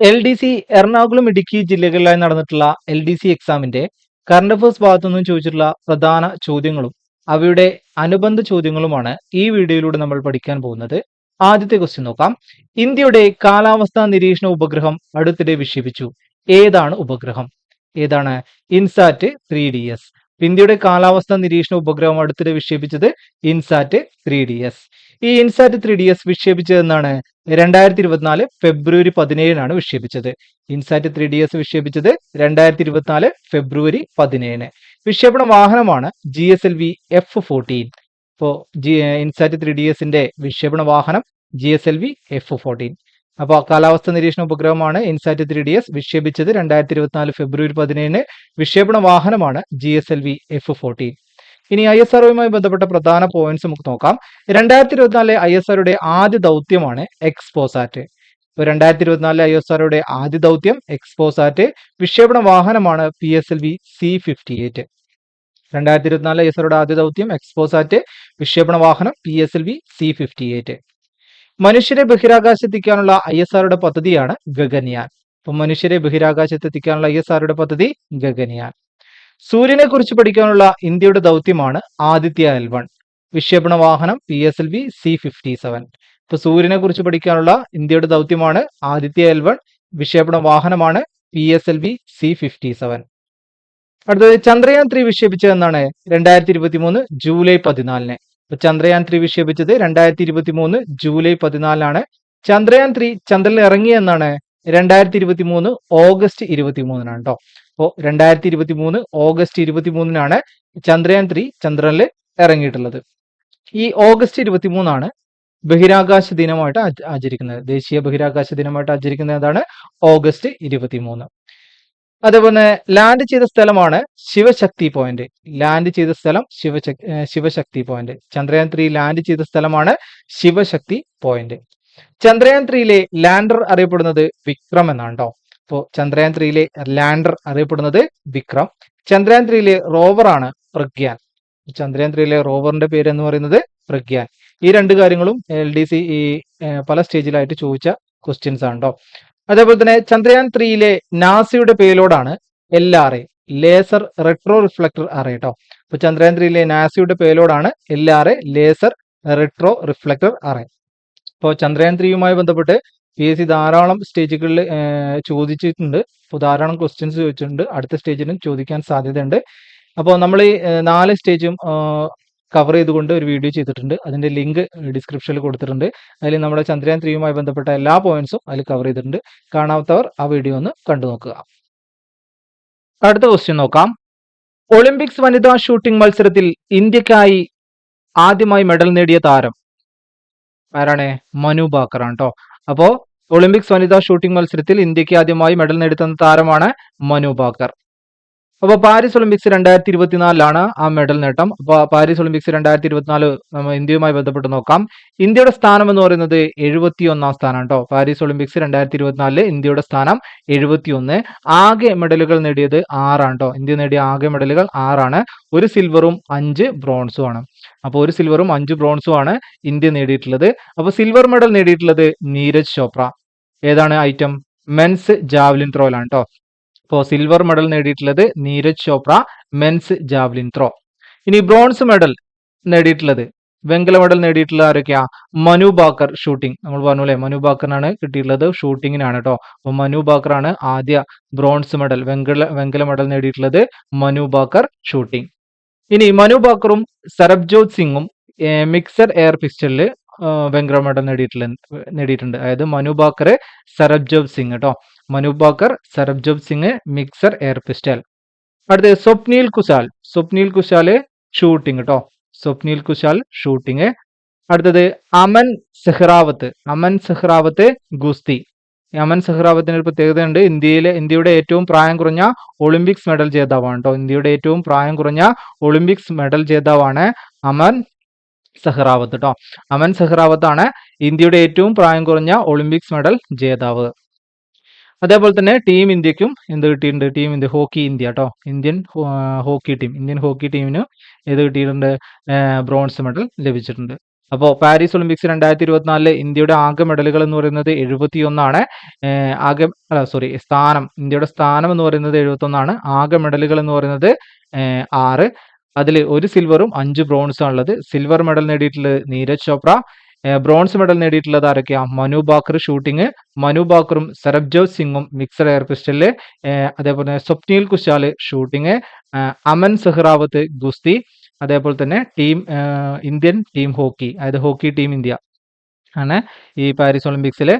L D C Ernakulam Idukki ജില്ലകളിലായി നടന്നിട്ടുള്ള L D C എക്സാമിന്റെ കറണ്ട് അഫേഴ്സ് ഭാഗത്തു നിന്നും ചോദിച്ചിട്ടുള്ള പ്രധാന ചോദ്യങ്ങളും അവയുടെ അനുബന്ധ ചോദ്യങ്ങളുമാണ് ഈ വീഡിയോയിലൂടെ നമ്മൾ പഠിക്കാൻ പോകുന്നത്. ആദ്യത്തെ ക്വസ്റ്റ്യൻ നോക്കാം. ഇന്ത്യയുടെ കാലാവസ്ഥാ നിരീക്ഷണ ഉപഗ്രഹം അടുത്തിടെ വിക്ഷേപിച്ചു. ഏതാണ് ഉപഗ്രഹം? ഏതാണ് ഇൻസാറ്റ് ത്രീ ഡി എസ്? ഇന്ത്യയുടെ കാലാവസ്ഥ നിരീക്ഷണ ഉപഗ്രഹം അടുത്തിടെ വിക്ഷേപിച്ചത് ഇൻസാറ്റ് ത്രീ ഡി എസ് ഈ ഇൻസാറ്റ് ത്രീ ഡി എസ് വിക്ഷേപിച്ചതെന്നാണ് രണ്ടായിരത്തി ഇരുപത്തിനാല് ഫെബ്രുവരി പതിനേഴിനാണ് വിക്ഷേപിച്ചത്. ഇൻസാറ്റ് ത്രീ ഡി എസ് വിക്ഷേപിച്ചത് രണ്ടായിരത്തി ഇരുപത്തിനാല് ഫെബ്രുവരി പതിനേഴിന്. വിക്ഷേപണ വാഹനമാണ് G S L V F fourteen. ഇപ്പോൾ ജി ഇൻസാറ്റ് ത്രീ ഡി എസിന്റെ വിക്ഷേപണ വാഹനം G S L V F fourteen. അപ്പോൾ കാലാവസ്ഥ നിരീക്ഷണ ഉപഗ്രഹമാണ് ഇൻസാറ്റ് ത്രീ ഡി എസ് വിക്ഷേപിച്ചത് രണ്ടായിരത്തി ഇരുപത്തിനാല് ഫെബ്രുവരി പതിനേഴിന് വിക്ഷേപണ വാഹനമാണ് G S L V F fourteen ഇനി ഐ എസ് ആർഒയുമായി ബന്ധപ്പെട്ട പ്രധാന പോയിന്റ്സ് നമുക്ക് നോക്കാം. രണ്ടായിരത്തി ഇരുപത്തിനാലിലെ ഐ എസ് ആറുടെ ആദ്യ ദൗത്യമാണ് എക്സ്പോസാറ്റ് ഇപ്പോൾ രണ്ടായിരത്തി ഇരുപത്തിനാലിലെ ഐ എസ് ആറുടെ ആദ്യ ദൗത്യം എക്സ്പോസാറ്റ് വിക്ഷേപണ വാഹനമാണ് P S L V C fifty eight രണ്ടായിരത്തി ഇരുപത്തിനാലിലെ ഐ എസ് ആറുടെ ആദ്യ ദൗത്യം എക്സ്പോസാറ്റ് വിക്ഷേപണ വാഹനം P S L V C fifty eight മനുഷ്യരെ ബഹിരാകാശത്തെത്തിക്കാനുള്ള ഐ എസ് ആറുടെ പദ്ധതിയാണ് ഗഗൻയാൻ. അപ്പൊ മനുഷ്യരെ ബഹിരാകാശത്തെത്തിക്കാനുള്ള ഐ എസ് ആറുടെ പദ്ധതി ഗഗൻയാൻ. സൂര്യനെ കുറിച്ച് പഠിക്കാനുള്ള ഇന്ത്യയുടെ ദൗത്യമാണ് ആദിത്യ എൽ വൺ. വിക്ഷേപണ വാഹനം P S L V C fifty seven. ഇപ്പൊ സൂര്യനെ കുറിച്ച് പഠിക്കാനുള്ള ഇന്ത്യയുടെ ദൗത്യമാണ് ആദിത്യ എൽ വൺ. വിക്ഷേപണ വാഹനമാണ് P S L V C fifty seven. അടുത്തത് ചന്ദ്രയാൻ ത്രീ വിക്ഷേപിച്ചതെന്നാണ് രണ്ടായിരത്തി ഇരുപത്തി മൂന്ന് ജൂലൈ പതിനാലിന്. ചന്ദ്രയാൻ ത്രീ വിക്ഷേപിച്ചത് രണ്ടായിരത്തി ഇരുപത്തി മൂന്ന് ജൂലൈ പതിനാലിനാണ്. ചന്ദ്രയാൻ ത്രീ ചന്ദ്രനിൽ ഇറങ്ങിയെന്നാണ് രണ്ടായിരത്തി ഇരുപത്തി മൂന്ന് ഓഗസ്റ്റ് ഇരുപത്തി മൂന്നിനാണ് കേട്ടോ അപ്പോൾ രണ്ടായിരത്തി ഇരുപത്തി മൂന്ന് ഓഗസ്റ്റ് ഇരുപത്തി മൂന്നിനാണ് ചന്ദ്രയാൻ ത്രീ ചന്ദ്രനിൽ ഇറങ്ങിയിട്ടുള്ളത്. ഈ ഓഗസ്റ്റ് ഇരുപത്തി മൂന്നാണ് ബഹിരാകാശ ദിനമായിട്ട് ആചരിക്കുന്നത്. ദേശീയ ബഹിരാകാശ ദിനമായിട്ട് ആചരിക്കുന്നത് ഏതാണ്? ഓഗസ്റ്റ് ഇരുപത്തി മൂന്ന് അതേപോലെ ലാൻഡ് ചെയ്ത സ്ഥലമാണ് ശിവശക്തി പോയിന്റ് ലാൻഡ് ചെയ്ത സ്ഥലം Shivashakti Shivashakti point Chandrayaan three land ചെയ്ത സ്ഥലമാണ് ശിവശക്തി പോയിന്റ് ചന്ദ്രയാൻ ത്രീയിലെ ലാൻഡർ അറിയപ്പെടുന്നത് വിക്രം എന്നാണ് കേട്ടോ അപ്പോൾ ചന്ദ്രയാൻ ത്രീയിലെ ലാൻഡർ അറിയപ്പെടുന്നത് വിക്രം. ചന്ദ്രയാൻ ത്രീയിലെ റോവറാണ് പ്രഗ്യാൻ. ചന്ദ്രയാൻ ത്രീയിലെ റോവറിന്റെ പേര് എന്ന് പറയുന്നത് പ്രഗ്യാൻ. ഈ രണ്ട് കാര്യങ്ങളും എൽ ഡി സി ഈ പല സ്റ്റേജിലായിട്ട് ചോദിച്ച ക്വസ്റ്റ്യൻസ് ആണ് കേട്ടോ അതേപോലെ തന്നെ ചന്ദ്രയാൻ ത്രീയിലെ നാസയുടെ പേലോഡാണ് L R A laser retro reflector array കേട്ടോ അപ്പൊ ചന്ദ്രയാൻ ത്രീയിലെ നാസയുടെ പേലോഡാണ് L R A laser retro reflector array അപ്പോൾ ചന്ദ്രയാൻ ത്രീയുമായി ബന്ധപ്പെട്ട് പി എസ് സി ധാരാളം സ്റ്റേജുകളിൽ ചോദിച്ചിട്ടുണ്ട്. അപ്പോൾ ധാരാളം ക്വസ്റ്റ്യൻസ് ചോദിച്ചിട്ടുണ്ട്. അടുത്ത സ്റ്റേജിലും ചോദിക്കാൻ സാധ്യതയുണ്ട്. അപ്പോൾ നമ്മൾ ഈ നാല് സ്റ്റേജും കവർ ചെയ്തുകൊണ്ട് ഒരു വീഡിയോ ചെയ്തിട്ടുണ്ട്. അതിന്റെ ലിങ്ക് ഡിസ്ക്രിപ്ഷനിൽ കൊടുത്തിട്ടുണ്ട്. അതിൽ നമ്മുടെ ചന്ദ്രയാൻ ത്രീയുമായി ബന്ധപ്പെട്ട എല്ലാ പോയിന്റ്സും അതിൽ കവർ ചെയ്തിട്ടുണ്ട്. കാണാത്തവർ ആ വീഡിയോ ഒന്ന് കണ്ടു നോക്കുക. അടുത്ത ക്വസ്റ്റ്യൻ നോക്കാം. ഒളിമ്പിക്സ് വനിതാ ഷൂട്ടിംഗ് മത്സരത്തിൽ ഇന്ത്യക്കായി ആദ്യമായി മെഡൽ നേടിയ താരം ആരാണ്? മനു ബാക്കർ ആണ് കേട്ടോ അപ്പോ ഒളിമ്പിക്സ് വനിതാ ഷൂട്ടിംഗ് മത്സരത്തിൽ ഇന്ത്യയ്ക്ക് ആദ്യമായി മെഡൽ നേടിത്തന്ന താരമാണ് മനു ബാക്കർ. അപ്പോൾ പാരീസ് ഒളിമ്പിക്സ് രണ്ടായിരത്തി ഇരുപത്തിനാലിലാണ് ആ മെഡൽ നേട്ടം. അപ്പോൾ പാരീസ് ഒളിമ്പിക്സ് രണ്ടായിരത്തി ഇരുപത്തിനാല് നമ്മൾ ഇന്ത്യയുമായി ബന്ധപ്പെട്ട് നോക്കാം. ഇന്ത്യയുടെ സ്ഥാനം എന്ന് പറയുന്നത് എഴുപത്തി ഒന്നാം സ്ഥാനം കേട്ടോ പാരീസ് ഒളിമ്പിക്സ് രണ്ടായിരത്തി ഇരുപത്തിനാലിൽ ഇന്ത്യയുടെ സ്ഥാനം എഴുപത്തി ഒന്ന് ആകെ മെഡലുകൾ നേടിയത് ആറാണ് കേട്ടോ ഇന്ത്യ നേടിയ ആകെ മെഡലുകൾ ആറാണ്. ഒരു സിൽവറും അഞ്ച് ബ്രോൺസും ആണ്. അപ്പോൾ ഒരു സിൽവറും അഞ്ച് ബ്രോൺസും ആണ് ഇന്ത്യ നേടിയിട്ടുള്ളത്. അപ്പോൾ സിൽവർ മെഡൽ നേടിയിട്ടുള്ളത് നീരജ് ചോപ്ര. ഏതാണ് ഐറ്റം? മെൻസ് ജാവ്ലിൻ ത്രോയിലാണ് കേട്ടോ ഇപ്പോൾ സിൽവർ മെഡൽ നേടിയിട്ടുള്ളത് Neeraj Chopra men's javelin throw ഇനി ബ്രോൺസ് മെഡൽ നേടിയിട്ടുള്ളത് വെങ്കല മെഡൽ നേടിയിട്ടുള്ള ആരൊക്കെയാ? മനു ബാക്കർ ഷൂട്ടിംഗ് നമ്മൾ പറഞ്ഞു അല്ലേ മനു ബാക്കറിനാണ് കിട്ടിയിട്ടുള്ളത് ഷൂട്ടിങ്ങിനാണ് കേട്ടോ. അപ്പോൾ മനു ബാക്കറാണ് ആദ്യ ബ്രോൺസ് മെഡൽ വെങ്കല വെങ്കല മെഡൽ നേടിയിട്ടുള്ളത് മനു ബാക്കർ ഷൂട്ടിംഗ് ഇനി മനു ബാക്കറും സരബ്ജോത് സിംഗും മിക്സഡ് എയർ പിസ്റ്റലിൽ വെങ്കല മെഡൽ നേടിയിട്ടുള്ള നേടിയിട്ടുണ്ട്. അതായത് മനു ബാക്കർ സരബ്ജോത് സിംഗ് കേട്ടോ. Manu Bhaker Sarabjot Singh mixed air pistol. അടുത്തത് സ്വപ്നീൽ കുശാൽ. സ്വപ്നീൽ കുശാൽ ഷൂട്ടിംഗ് കേട്ടോ സ്വപ്നീൽ കുശാൽ ഷൂട്ടിംഗ് അടുത്തത് അമൻ സെഹ്റാവത്ത്. അമൻ സെഹ്റാവത്ത് ഗുസ്തി. അമൻ സെഹ്റാവത്തിന് ഒരു പ്രത്യേകത ഉണ്ട്. ഇന്ത്യയിലെ ഇന്ത്യയുടെ ഏറ്റവും പ്രായം കുറഞ്ഞ ഒളിമ്പിക്സ് മെഡൽ ജേതാവാണ് കേട്ടോ ഇന്ത്യയുടെ ഏറ്റവും പ്രായം കുറഞ്ഞ ഒളിമ്പിക്സ് മെഡൽ ജേതാവാണ് അമൻ സെഹ്റാവത്ത് കേട്ടോ അമൻ സെഹ്റാവത്താണ് ഇന്ത്യയുടെ ഏറ്റവും പ്രായം കുറഞ്ഞ ഒളിമ്പിക്സ് മെഡൽ ജേതാവ്. അതേപോലെ തന്നെ ടീം ഇന്ത്യക്കും എന്ത് കിട്ടിയിട്ടുണ്ട്? ടീം ഇന്ത്യ ഹോക്കി ഇന്ത്യ കേട്ടോ Indian hockey team Indian hockey ടീമിന് ഏത് കിട്ടിയിട്ടുണ്ട്? ബ്രോൺസ് മെഡൽ ലഭിച്ചിട്ടുണ്ട്. അപ്പോൾ പാരീസ് ഒളിമ്പിക്സ് രണ്ടായിരത്തി ഇരുപത്തിനാലിൽ ഇന്ത്യയുടെ ആകെ മെഡലുകൾ എന്ന് പറയുന്നത് എഴുപത്തിയൊന്നാണ്. ആകെ അല്ല സോറി സ്ഥാനം ഇന്ത്യയുടെ സ്ഥാനം എന്ന് പറയുന്നത് എഴുപത്തൊന്നാണ് ആകെ മെഡലുകൾ എന്ന് പറയുന്നത് ആറ്. അതിൽ ഒരു സിൽവറും അഞ്ച് ബ്രോൺസും ഉള്ളത് സിൽവർ മെഡൽ നേടിയിട്ടുള്ളത് നീരജ് ചോപ്ര. ബ്രോൺസ് മെഡൽ നേടിയിട്ടുള്ളത് ആരൊക്കെയാ? മനു ബാക്കർ ഷൂട്ടിംഗ് മനു ബാക്കറും സരബ്ജോ സിംഗും മിക്സഡ് എയർ പിസ്റ്റലിൽ അതേപോലെ സ്വപ്നീൽ കുശാൽ ഷൂട്ടിംഗ് അമൻ സെഹ്റാവത്ത് ഗുസ്തി അതേപോലെ തന്നെ ടീം ഇന്ത്യൻ ടീം ഹോക്കി അതായത് ഹോക്കി ടീം ഇന്ത്യ ആണ് ഈ പാരീസ് ഒളിമ്പിക്സിൽ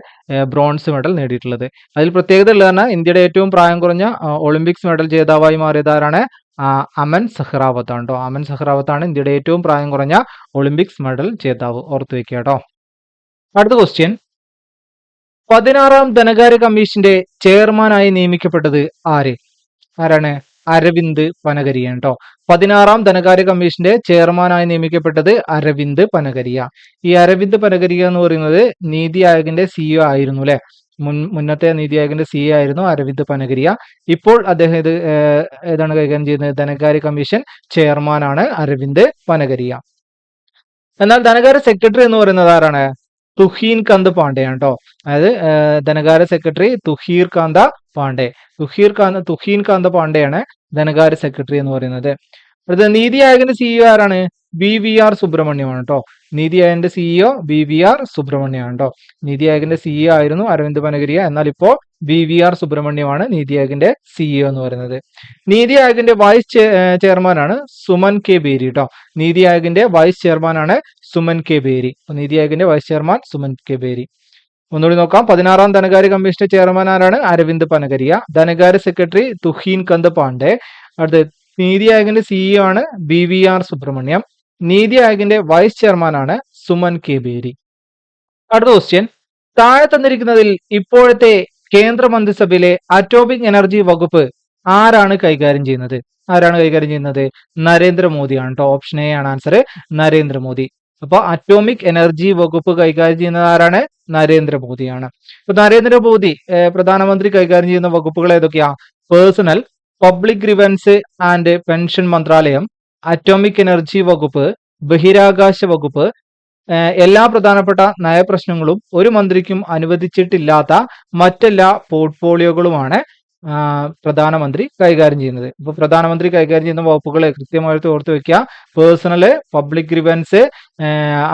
ബ്രോൺസ് മെഡൽ നേടിയിട്ടുള്ളത്. അതിൽ പ്രത്യേകത ഉള്ളതാണ് ഇന്ത്യയുടെ ഏറ്റവും പ്രായം കുറഞ്ഞ ഒളിമ്പിക്സ് മെഡൽ ജേതാവായി മാറിയത് ആരാണ്? അമൻ സഹ്റാവത്ത് ആണ് കേട്ടോ അമൻ സഹ്റാവത്താണ് ഇന്ത്യയുടെ ഏറ്റവും പ്രായം കുറഞ്ഞ ഒളിമ്പിക്സ് മെഡൽ ജേതാവ്. ഓർത്തു വെക്കുക കേട്ടോ. അടുത്ത ക്വസ്റ്റ്യൻ പതിനാറാം ധനകാര്യ കമ്മീഷന്റെ ചെയർമാനായി നിയമിക്കപ്പെട്ടത് ആര്? ആരാണ്? അരവിന്ദ് പനകരിയ കേട്ടോ. പതിനാറാം ധനകാര്യ കമ്മീഷന്റെ ചെയർമാനായി നിയമിക്കപ്പെട്ടത് അരവിന്ദ് പനകരിയ ഈ അരവിന്ദ് പനകരിയ എന്ന് പറയുന്നത് നീതി ആയോഗിന്റെ സിഇഒ ആയിരുന്നു അല്ലെ? മുൻ മുന്നത്തെ നീതി ആയോഗിന്റെ സി ആയിരുന്നു അരവിന്ദ് പനഗരിയ. ഇപ്പോൾ അദ്ദേഹം ഇത് ഏതാണ് കൈകാര്യം ചെയ്യുന്നത്? ധനകാര്യ കമ്മീഷൻ ചെയർമാനാണ് അരവിന്ദ് പനഗരിയ. എന്നാൽ ധനകാര്യ സെക്രട്ടറി എന്ന് പറയുന്നത് ആരാണ്? തുഹീൻ കാന്ത് പാണ്ഡെയാണ് കേട്ടോ അതായത് ധനകാര്യ സെക്രട്ടറി തുഹീർ കാന്ത പാണ്ഡെ. തുഹീർ കാന്ത തുഹീൻ കാന്ത പാണ്ഡെയാണ് ധനകാര്യ സെക്രട്ടറി എന്ന് പറയുന്നത്. അടുത്ത നീതി ആയോഗിന്റെ സിഇഒ ആരാണ്? ബി വി ആർ സുബ്രഹ്മണ്യമാണ് കേട്ടോ നീതി ആയോഗിന്റെ സിഇഒ ബി വി ആർ സുബ്രഹ്മണ്യമാണ് കേട്ടോ നീതി ആയോഗിന്റെ സിഇഒ ആയിരുന്നു അരവിന്ദ് പനഗരിയ. എന്നാൽ ഇപ്പോ ബി വി ആർ സുബ്രഹ്മണ്യമാണ് നീതി ആയോഗിന്റെ സിഇഒ എന്ന് പറയുന്നത്. നീതി ആയോഗിന്റെ വൈസ് ചെയർമാനാണ് സുമൻ കെ ബേരി കേട്ടോ നീതി ആയോഗിന്റെ വൈസ് ചെയർമാനാണ് Suman K Bery. NITI ആയോഗിന്റെ vice chairman Suman K Bery. ഒന്നുകൂടി നോക്കാം. പതിനാറാം ധനകാര്യ കമ്മീഷന്റെ ചെയർമാൻ ആരാണ്? അരവിന്ദ് പനഗരിയ. ധനകാര്യ സെക്രട്ടറി തുഹീൻ കന്ത് പാണ്ഡെ. അടുത്ത് നീതി ആയോഗിന്റെ സിഇഒ ആണ് B V R Subrahmanyam. NITI ആയോഗിന്റെ vice ചെയർമാനാണ് സുമൻ കെ ബേരി. അടുത്ത ക്വസ്റ്റ്യൻ താഴെ തന്നിരിക്കുന്നതിൽ ഇപ്പോഴത്തെ കേന്ദ്ര മന്ത്രിസഭയിലെ അറ്റോമിക് എനർജി വകുപ്പ് ആരാണ് കൈകാര്യം ചെയ്യുന്നത്? ആരാണ് കൈകാര്യം ചെയ്യുന്നത്? നരേന്ദ്രമോദിയാണ് കേട്ടോ ഓപ്ഷൻ എ ആണ് ആൻസർ നരേന്ദ്രമോദി. അപ്പൊ അറ്റോമിക് എനർജി വകുപ്പ് കൈകാര്യം ചെയ്യുന്നത് ആരാണ്? നരേന്ദ്രമോദിയാണ് അപ്പൊ നരേന്ദ്രമോദി പ്രധാനമന്ത്രി കൈകാര്യം ചെയ്യുന്ന വകുപ്പുകൾ ഏതൊക്കെയാ? Personnel public grievance and pension മന്ത്രാലയം അറ്റോമിക് എനർജി വകുപ്പ് ബഹിരാകാശ വകുപ്പ് എല്ലാ പ്രധാനപ്പെട്ട നയപ്രശ്നങ്ങളും ഒരു മന്ത്രിക്കും അനുവദിച്ചിട്ടില്ലാത്ത മറ്റെല്ലാ പോർട്ട്ഫോളിയോകളുമാണ് പ്രധാനമന്ത്രി കൈകാര്യം ചെയ്യുന്നത്. ഇപ്പൊ പ്രധാനമന്ത്രി കൈകാര്യം ചെയ്യുന്ന വകുപ്പുകളെ കൃത്യമായിട്ട് ഓർത്തു വെക്കുക. Personnel public grievance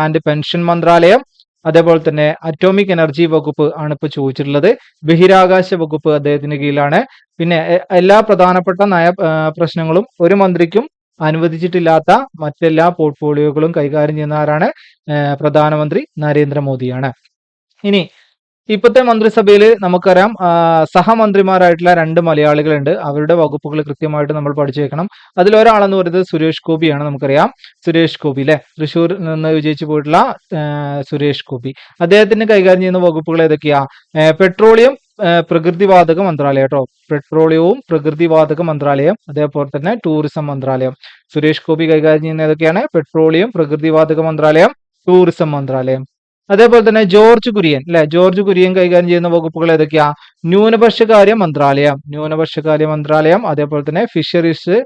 and pension മന്ത്രാലയം അതേപോലെ തന്നെ അറ്റോമിക് എനർജി വകുപ്പ് ആണ് ഇപ്പൊ ചോദിച്ചിട്ടുള്ളത്. ബഹിരാകാശ വകുപ്പ് അദ്ദേഹത്തിന് കീഴിലാണ്. പിന്നെ എല്ലാ പ്രധാനപ്പെട്ട നയ പ്രശ്നങ്ങളും ഒരു മന്ത്രിക്കും അനുവദിച്ചിട്ടില്ലാത്ത മറ്റെല്ലാ പോർട്ട്ഫോളിയോകളും കൈകാര്യം ചെയ്യുന്ന ആരാണ്? പ്രധാനമന്ത്രി നരേന്ദ്രമോദിയാണ്. ഇനി ഇപ്പോഴത്തെ മന്ത്രിസഭയിൽ നമുക്കറിയാം സഹമന്ത്രിമാരായിട്ടുള്ള രണ്ട് മലയാളികളുണ്ട്. അവരുടെ വകുപ്പുകൾ കൃത്യമായിട്ട് നമ്മൾ പഠിച്ചു വെക്കണം അതിൽ ഒരാളെന്ന് പറയുന്നത് സുരേഷ് ഗോപിയാണ് നമുക്കറിയാം. സുരേഷ് ഗോപി അല്ലെ തൃശ്ശൂർ നിന്ന് വിജയിച്ചു പോയിട്ടുള്ള സുരേഷ് ഗോപി. അദ്ദേഹത്തിന് കൈകാര്യം ചെയ്യുന്ന വകുപ്പുകൾ ഏതൊക്കെയാ? പെട്രോളിയം പ്രകൃതിവാതക മന്ത്രാലയം കേട്ടോ. പെട്രോളിയവും പ്രകൃതിവാതക മന്ത്രാലയം അതേപോലെ തന്നെ ടൂറിസം മന്ത്രാലയം. സുരേഷ് ഗോപി കൈകാര്യം ചെയ്യുന്ന ഏതൊക്കെയാണ്? പെട്രോളിയം പ്രകൃതിവാതക മന്ത്രാലയം ടൂറിസം മന്ത്രാലയം. അതേപോലെ തന്നെ ജോർജ് കുര്യൻ അല്ലെ ജോർജ് കുര്യൻ കൈകാര്യം ചെയ്യുന്ന വകുപ്പുകൾ ഏതൊക്കെയാ? ന്യൂനപക്ഷകാര്യ മന്ത്രാലയം. ന്യൂനപക്ഷകാര്യ മന്ത്രാലയം അതേപോലെ തന്നെ ഫിഷറീസ്